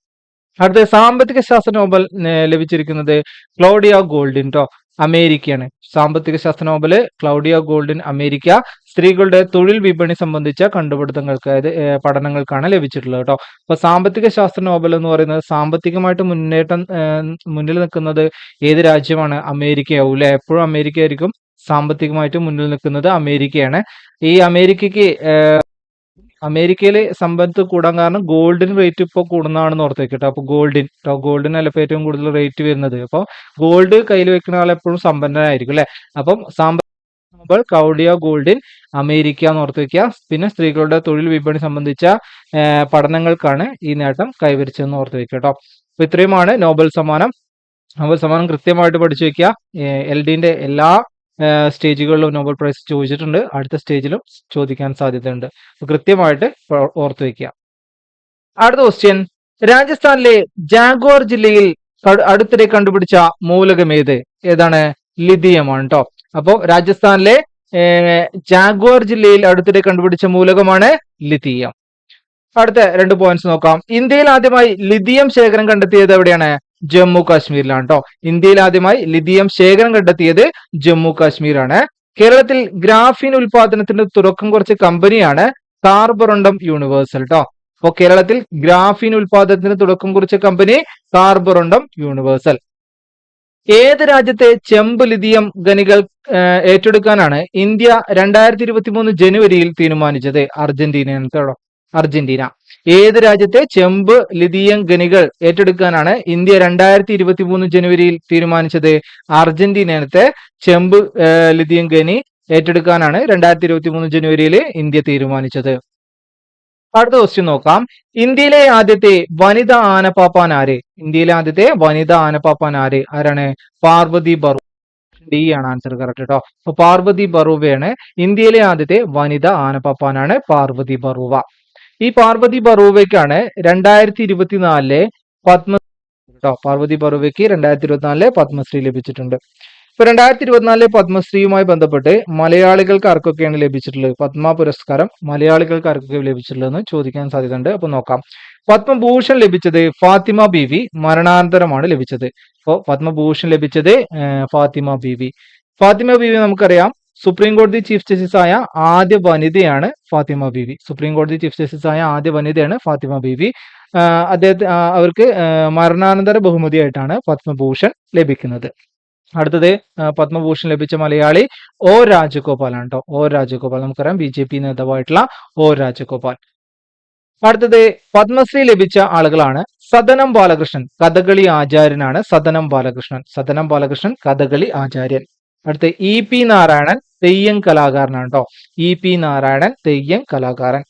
അടുത്ത സാമ്പത്തിക ശാസ്ത്ര നോബൽ ലഭിച്ചിരിക്കുന്നത് ക്ലോഡിയ ഗോൾഡിൻ കേട്ടോ അമേരിക്കയാണ്. സാമ്പത്തിക ശാസ്ത്ര നോബൽ ക്ലൗഡിയ ഗോൾഡിൻ അമേരിക്ക സ്ത്രീകളുടെ തൊഴിൽ വിപണി സംബന്ധിച്ച കണ്ടുപിടുത്തങ്ങൾക്ക് അതായത് പഠനങ്ങൾക്കാണ് ലഭിച്ചിട്ടുള്ളത് കേട്ടോ അപ്പൊ സാമ്പത്തിക ശാസ്ത്ര നോബൽ എന്ന് പറയുന്നത് സാമ്പത്തികമായിട്ട് മുന്നേറ്റം മുന്നിൽ നിൽക്കുന്നത് ഏത് രാജ്യമാണ്? അമേരിക്കയാവും അല്ലെ എപ്പോഴും അമേരിക്ക ആയിരിക്കും സാമ്പത്തികമായിട്ട് മുന്നിൽ നിൽക്കുന്നത് അമേരിക്കയാണ്. ഈ അമേരിക്കയ്ക്ക് അമേരിക്കയിൽ സമ്പത്ത് കൂടാൻ കാരണം ഗോൾഡിന് റേറ്റ് ഇപ്പോൾ കൂടുന്നതാണെന്ന് ഓർത്തേക്ക് കേട്ടോ. അപ്പൊ ഗോൾഡിൻ ഗോൾഡിനല്ല ഇപ്പോൾ ഏറ്റവും കൂടുതൽ റേറ്റ് വരുന്നത്. അപ്പോൾ ഗോൾഡ് കയ്യിൽ വെക്കുന്ന ആൾ എപ്പോഴും സമ്പന്നനായിരിക്കും അല്ലെ? അപ്പം സാമ്പത്തിക കൗഡിയ ഗോൾഡിൻ അമേരിക്ക എന്ന് ഓർത്ത് പിന്നെ സ്ത്രീകളുടെ തൊഴിൽ വിപണി സംബന്ധിച്ച പഠനങ്ങൾക്കാണ് ഈ നേട്ടം കൈവരിച്ചതെന്ന് ഓർത്ത് കേട്ടോ. അപ്പൊ ഇത്രയുമാണ് നോബൽ സമ്മാനം. നോബൽ സമ്മാനം കൃത്യമായിട്ട് പഠിച്ചു വെക്കുക. എൽ ഡിന്റെ എല്ലാ സ്റ്റേജുകളിലും നോബൽ പ്രൈസ് ചോദിച്ചിട്ടുണ്ട്. അടുത്ത സ്റ്റേജിലും ചോദിക്കാൻ സാധ്യതയുണ്ട്. കൃത്യമായിട്ട് ഓർത്തു വെക്കുക. അടുത്ത ക്വസ്റ്റ്യൻ രാജസ്ഥാനിലെ ജാഗോർ ജില്ലയിൽ അടുത്തിടെ കണ്ടുപിടിച്ച മൂലകം ഏത്? ഏതാണ്? ലിഥിയമാണ് കേട്ടോ അപ്പോ രാജസ്ഥാനിലെ ജാഗോർ ജില്ലയിൽ അടുത്തിടെ കണ്ടുപിടിച്ച മൂലകമാണ് ലിഥിയം. അടുത്ത രണ്ട് പോയിന്റ്സ് നോക്കാം. ഇന്ത്യയിൽ ആദ്യമായി ലിഥിയം ശേഖരം കണ്ടെത്തിയത് എവിടെയാണ്? ജമ്മു കാശ്മീരിലാണ് കേട്ടോ ഇന്ത്യയിൽ ആദ്യമായി ലിഥിയം ശേഖരം കണ്ടെത്തിയത് ജമ്മു കാശ്മീരാണ് കേരളത്തിൽ ഗ്രാഫിൻ ഉൽപാദനത്തിന് തുടക്കം കുറച്ച കമ്പനിയാണ് കാർബറണ്ടം യൂണിവേഴ്സൽ കേട്ടോ അപ്പോൾ കേരളത്തിൽ ഗ്രാഫിൻ ഉൽപാദനത്തിന് തുടക്കം കുറിച്ച കമ്പനി കാർബറണ്ടം യൂണിവേഴ്സൽ. ഏത് രാജ്യത്തെ ചെമ്പ് ലിഥിയം ഖനികൾ ഏറ്റെടുക്കാനാണ് ഇന്ത്യ രണ്ടായിരത്തി ഇരുപത്തി മൂന്ന് ജനുവരിയിൽ തീരുമാനിച്ചത്? അർജന്റീനയാണ് കേട്ടോ അർജന്റീന. ഏത് രാജ്യത്തെ ചെമ്പ് ലിഥിയം ഖനികൾ ഏറ്റെടുക്കാനാണ് ഇന്ത്യ രണ്ടായിരത്തി ഇരുപത്തി മൂന്ന് ജനുവരിയിൽ തീരുമാനിച്ചത്? അർജന്റീനത്തെ ചെമ്പ് ലിഥിയം ഖനി ഏറ്റെടുക്കാനാണ് രണ്ടായിരത്തി ഇരുപത്തി മൂന്ന് ജനുവരിയിൽ ഇന്ത്യ തീരുമാനിച്ചത്. അടുത്ത ക്വസ്റ്റ്യൻ നോക്കാം. ഇന്ത്യയിലെ ആദ്യത്തെ വനിതാ ആനപ്പാപ്പാൻ ആര്? ഇന്ത്യയിലെ ആദ്യത്തെ വനിതാ ആനപ്പാപ്പാൻ ആര്? ആരാണ്? പാർവതി ബറു ഡി ആണ് ആൻസർ കറക്റ്റ് കേട്ടോ അപ്പൊ പാർവതി ബറൂവയാണ് ഇന്ത്യയിലെ ആദ്യത്തെ വനിതാ ആനപ്പാപ്പാനാണ് പാർവതി ബറൂവ. ഈ പാർവതി ബറൂവയ്ക്കാണ് രണ്ടായിരത്തി ഇരുപത്തിനാലിലെ പത്മ കേട്ടോ പാർവതി ബറൂവയ്ക്ക് രണ്ടായിരത്തി ഇരുപത്തിനാലിലെ പത്മശ്രീ ലഭിച്ചിട്ടുണ്ട്. ഇപ്പൊ രണ്ടായിരത്തി ഇരുപത്തിനാലിലെ പത്മശ്രീയുമായി ബന്ധപ്പെട്ട് മലയാളികൾക്ക് ആർക്കൊക്കെയാണ് ലഭിച്ചിട്ടുള്ളത്. പത്മ പുരസ്കാരം മലയാളികൾക്ക് ആർക്കൊക്കെ ലഭിച്ചിട്ടുള്ളതെന്ന് ചോദിക്കാൻ സാധ്യതയുണ്ട്. അപ്പൊ നോക്കാം. പത്മഭൂഷൺ ലഭിച്ചത് ഫാത്തിമ ബി മരണാനന്തരമാണ് ലഭിച്ചത്. അപ്പോൾ പത്മഭൂഷൺ ലഭിച്ചത് ഫാത്തിമ ബി ഫാത്തിമ ബി നമുക്കറിയാം സുപ്രീം കോടതി ചീഫ് ജസ്റ്റിസ് ആയ ആദ്യ വനിതയാണ് ഫാത്തിമ ബീവി. സുപ്രീം കോടതി ചീഫ് ജസ്റ്റിസ് ആയ ആദ്യ വനിതയാണ് ഫാത്തിമ ബീവി. അദ്ദേഹത്തെ അവർക്ക് മരണാനന്തര ബഹുമതിയായിട്ടാണ് പത്മഭൂഷൺ ലഭിക്കുന്നത്. അടുത്തത് പത്മഭൂഷൺ ലഭിച്ച മലയാളി ഒ രാജഗോപാലാണ് കേട്ടോ ഒ രാജഗോപാൽ. നമുക്കറിയാം B J P നേതാവായിട്ടുള്ള O Rajagopal. അടുത്തത് പത്മശ്രീ ലഭിച്ച ആളുകളാണ് സദനം ബാലകൃഷ്ണൻ കഥകളി ആചാര്യനാണ് സദനം ബാലകൃഷ്ണൻ. സദനം ബാലകൃഷ്ണൻ കഥകളി ആചാര്യൻ. അടുത്ത ഇ പി നാരായണൻ തെയ്യം കലാകാരനാണ് കേട്ടോ ഇ പി നാരായണൻ തെയ്യം കലാകാരൻ.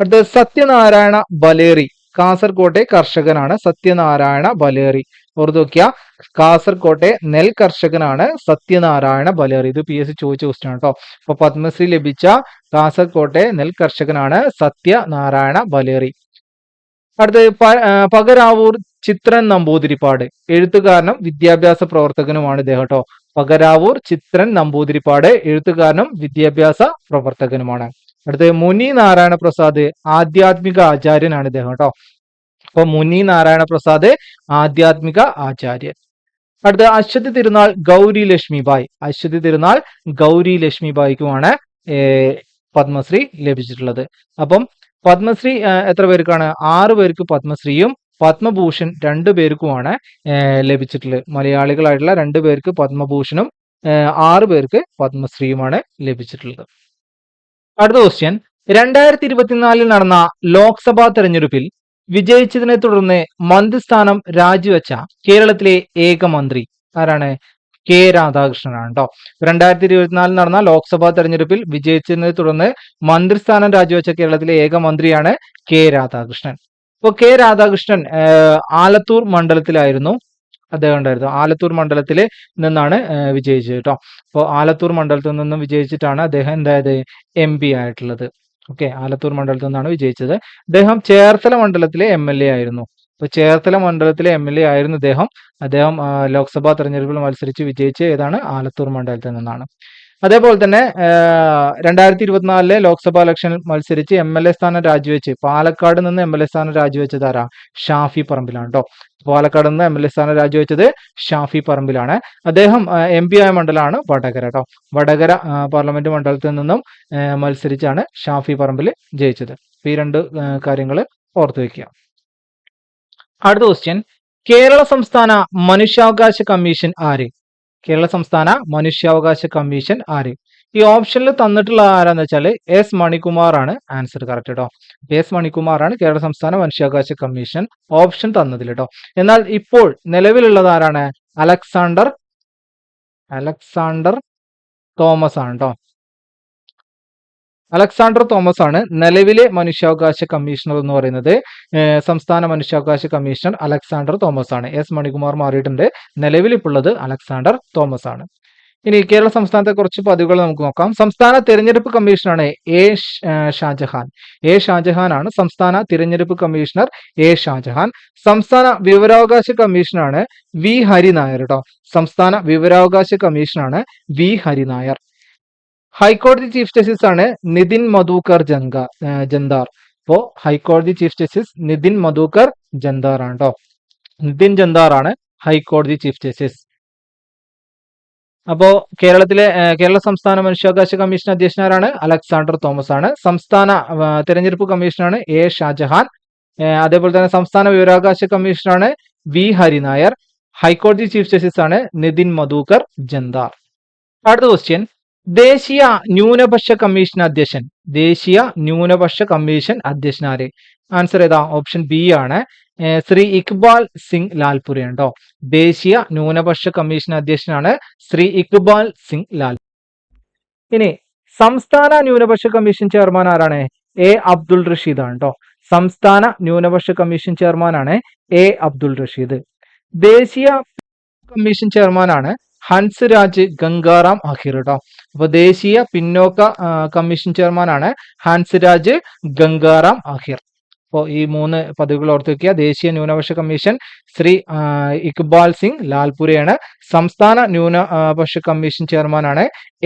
അടുത്തത് സത്യനാരായണ ബലേറി കാസർകോട്ടെ കർഷകനാണ് സത്യനാരായണ ബലേറി. ഓർത്ത് കാസർകോട്ടെ നെൽ കർഷകനാണ് സത്യനാരായണ ബലേറി. ഇത് പി എസ് സി ചോദിച്ച ക്വസ്റ്റ്യൻ ആണ് കേട്ടോ അപ്പൊ പത്മശ്രീ ലഭിച്ച കാസർകോട്ടെ നെൽ കർഷകനാണ് സത്യനാരായണ ബലേറി. അടുത്തത് പകരാവൂർ ചിത്രൻ നമ്പൂതിരിപ്പാട്. എഴുത്തുകാരനും വിദ്യാഭ്യാസ പ്രവർത്തകനുമാണ് ഇദ്ദേഹം കേട്ടോ പകരാവൂർ ചിത്രൻ നമ്പൂതിരിപ്പാട് എഴുത്തുകാരനും വിദ്യാഭ്യാസ പ്രവർത്തകനുമാണ്. അടുത്തത് മുനി നാരായണ പ്രസാദ് ആധ്യാത്മിക ആചാര്യനാണ് ഇദ്ദേഹം കേട്ടോ. അപ്പൊ മുനി നാരായണ പ്രസാദ് ആധ്യാത്മിക ആചാര്യൻ. അടുത്ത അശ്വതി തിരുനാൾ ഗൗരി ലക്ഷ്മിബായ് അശ്വതി തിരുനാൾ ഗൗരി ലക്ഷ്മിബായിക്കുമാണ് പത്മശ്രീ ലഭിച്ചിട്ടുള്ളത്. അപ്പം പത്മശ്രീ എത്ര പേർക്കാണ്? ആറ് പേർക്ക് പത്മശ്രീയും പത്മഭൂഷൺ രണ്ടു പേർക്കുമാണ് ലഭിച്ചിട്ടുള്ളത്. മലയാളികളായിട്ടുള്ള രണ്ടു പേർക്ക് പത്മഭൂഷണും ആറ് പേർക്ക് പത്മശ്രീയുമാണ് ലഭിച്ചിട്ടുള്ളത്. അടുത്ത ക്വസ്റ്റ്യൻ രണ്ടായിരത്തി ഇരുപത്തിനാലിൽ നടന്ന ലോക്സഭാ തെരഞ്ഞെടുപ്പിൽ വിജയിച്ചതിനെ തുടർന്ന് മന്ത്രിസ്ഥാനം രാജിവെച്ച കേരളത്തിലെ ഏക മന്ത്രി ആരാണ്? കെ. രാധാകൃഷ്ണനാണ് കേട്ടോ രണ്ടായിരത്തി ഇരുപത്തിനാലിൽ നടന്ന ലോക്സഭാ തെരഞ്ഞെടുപ്പിൽ വിജയിച്ചതിനെ തുടർന്ന് മന്ത്രിസ്ഥാനം രാജിവെച്ച കേരളത്തിലെ ഏക മന്ത്രിയാണ് കെ. രാധാകൃഷ്ണൻ. ഇപ്പൊ കെ രാധാകൃഷ്ണൻ ആലത്തൂർ മണ്ഡലത്തിലായിരുന്നു അദ്ദേഹം ഉണ്ടായിരുന്നു ആലത്തൂർ മണ്ഡലത്തിൽ നിന്നാണ് വിജയിച്ചത് കേട്ടോ അപ്പോൾ ആലത്തൂർ മണ്ഡലത്തിൽ നിന്നും വിജയിച്ചിട്ടാണ് അദ്ദേഹം എന്തായത്? എം പി ആയിട്ടുള്ളത്. ഓക്കെ ആലത്തൂർ മണ്ഡലത്തിൽ നിന്നാണ് വിജയിച്ചത്. അദ്ദേഹം ചേർത്തല മണ്ഡലത്തിലെ എം എൽ എ ആയിരുന്നു. അപ്പൊ ചേർത്തല മണ്ഡലത്തിലെ എം എൽ എ ആയിരുന്നു അദ്ദേഹം. അദ്ദേഹം ലോക്സഭാ തെരഞ്ഞെടുപ്പിൽ മത്സരിച്ച് വിജയിച്ച ഏതാണ്? ആലത്തൂർ മണ്ഡലത്തിൽ നിന്നാണ്. അതേപോലെ തന്നെ രണ്ടായിരത്തി ഇരുപത്തിനാലിലെ ലോക്സഭാ ഇലക്ഷനിൽ മത്സരിച്ച് എം എൽ എ സ്ഥാനം രാജിവെച്ച് പാലക്കാട് നിന്ന് എം എൽ എ സ്ഥാനം രാജിവെച്ചത് ആരാ? ഷാഫി പറമ്പിലാണ് കേട്ടോ പാലക്കാട് നിന്ന് എം എൽ എ സ്ഥാനം രാജിവെച്ചത് ഷാഫി പറമ്പിലാണ്. അദ്ദേഹം എം പി ആയ മണ്ഡലമാണ് വടകര കേട്ടോ വടകര പാർലമെന്റ് മണ്ഡലത്തിൽ നിന്നും മത്സരിച്ചാണ് ഷാഫി പറമ്പിൽ ജയിച്ചത്. ഈ രണ്ട് കാര്യങ്ങൾ ഓർത്തു വെക്കുക. അടുത്ത ക്വസ്റ്റ്യൻ കേരള സംസ്ഥാന മനുഷ്യാവകാശ കമ്മീഷൻ ആര്? കേരള സംസ്ഥാന മനുഷ്യാവകാശ കമ്മീഷൻ ആര്? ഈ ഓപ്ഷനിൽ തന്നിട്ടുള്ള ആരാന്ന് വെച്ചാൽ എസ് മണികുമാർ ആണ് ആൻസർ കറക്റ്റ് കേട്ടോ എസ് മണികുമാർ ആണ് കേരള സംസ്ഥാന മനുഷ്യാവകാശ കമ്മീഷൻ ഓപ്ഷൻ തന്നതിൽ കേട്ടോ എന്നാൽ ഇപ്പോൾ നിലവിലുള്ളത് ആരാണ്? അലക്സാണ്ടർ അലക്സാണ്ടർ തോമസ് ആണ് കേട്ടോ അലക്സാണ്ടർ തോമസ് ആണ് നിലവിലെ മനുഷ്യാവകാശ കമ്മീഷണർ എന്ന് പറയുന്നത്. സംസ്ഥാന മനുഷ്യാവകാശ കമ്മീഷണർ അലക്സാണ്ടർ തോമസ് ആണ് എസ് മണികുമാർ മാറിയിട്ടുണ്ട്. നിലവിലിപ്പുള്ളത് അലക്സാണ്ടർ തോമസ് ആണ് ഇനി കേരള സംസ്ഥാനത്തെ കുറച്ച് പതിവുകൾ നമുക്ക് നോക്കാം. സംസ്ഥാന തിരഞ്ഞെടുപ്പ് കമ്മീഷണറാണ് എ ഷാജഹാൻ. എ ഷാജഹാൻ ആണ് സംസ്ഥാന തിരഞ്ഞെടുപ്പ് കമ്മീഷണർ എ ഷാജഹാൻ. സംസ്ഥാന വിവരാവകാശ കമ്മീഷണറാണ് വി ഹരിനായർ കേട്ടോ സംസ്ഥാന വിവരാവകാശ കമ്മീഷനാണ് വി ഹരിനായർ. ഹൈക്കോടതി ചീഫ് ജസ്റ്റിസ് ആണ് നിതിൻ മധുക്കർ ജങ്ക ജന്താർ. അപ്പോ ഹൈക്കോടതി ചീഫ് ജസ്റ്റിസ് നിതിൻ മധുക്കർ ജന്താർ ആണ് കേട്ടോ നിതിൻ ജന്താർ ആണ് ഹൈക്കോടതി ചീഫ് ജസ്റ്റിസ്. അപ്പോ കേരളത്തിലെ കേരള സംസ്ഥാന മനുഷ്യാവകാശ കമ്മീഷൻ അധ്യക്ഷനാരാണ് അലക്സാണ്ടർ തോമസ് ആണ് സംസ്ഥാന തെരഞ്ഞെടുപ്പ് കമ്മീഷനാണ് എ ഷാജഹാൻ. അതേപോലെ തന്നെ സംസ്ഥാന വിവരാവകാശ കമ്മീഷനാണ് വി ഹരിനായർ. ഹൈക്കോടതി ചീഫ് ജസ്റ്റിസ് ആണ് നിതിൻ മധുക്കർ ജന്താർ. അടുത്ത ക്വസ്റ്റ്യൻ ദേശീയ ന്യൂനപക്ഷ കമ്മീഷൻ അധ്യക്ഷൻ. ദേശീയ ന്യൂനപക്ഷ കമ്മീഷൻ അധ്യക്ഷൻ ആര്? ആൻസർ ഏതാ? ഓപ്ഷൻ ബി ആണ്. ശ്രീ ഇക്ബാൽ സിംഗ് ലാൽപുരി ഉണ്ടോ ദേശീയ ന്യൂനപക്ഷ കമ്മീഷൻ അധ്യക്ഷനാണ് ശ്രീ ഇക്ബാൽ സിംഗ് ലാൽ ഇനി സംസ്ഥാന ന്യൂനപക്ഷ കമ്മീഷൻ ചെയർമാൻ ആരാണ്? എ അബ്ദുൾ റഷീദ് ആണ് സംസ്ഥാന ന്യൂനപക്ഷ കമ്മീഷൻ ചെയർമാനാണ് എ അബ്ദുൾ റഷീദ്. ദേശീയ കമ്മീഷൻ ചെയർമാനാണ് ഹൻസ് രാജ് ഗംഗാറാം അഹിർ കേട്ടോ അപ്പൊ ദേശീയ പിന്നോക്ക കമ്മീഷൻ ചെയർമാനാണ് ഹൻസ് രാജ് ഗംഗാറാം അഹിർ. അപ്പോൾ ഈ മൂന്ന് പദവികൾ ഓർത്തു വെക്കുക. ദേശീയ ന്യൂനപക്ഷ കമ്മീഷൻ ശ്രീ ഇക്ബാൽ സിംഗ് ലാൽപുരയാണ്. സംസ്ഥാന ന്യൂനപക്ഷ കമ്മീഷൻ ചെയർമാനാണ്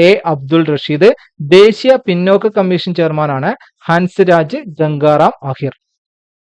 എ അബ്ദുൾ റഷീദ്. ദേശീയ പിന്നോക്ക കമ്മീഷൻ ചെയർമാനാണ് ഹൻസ് രാജ് ഗംഗാറാം അഹിർ.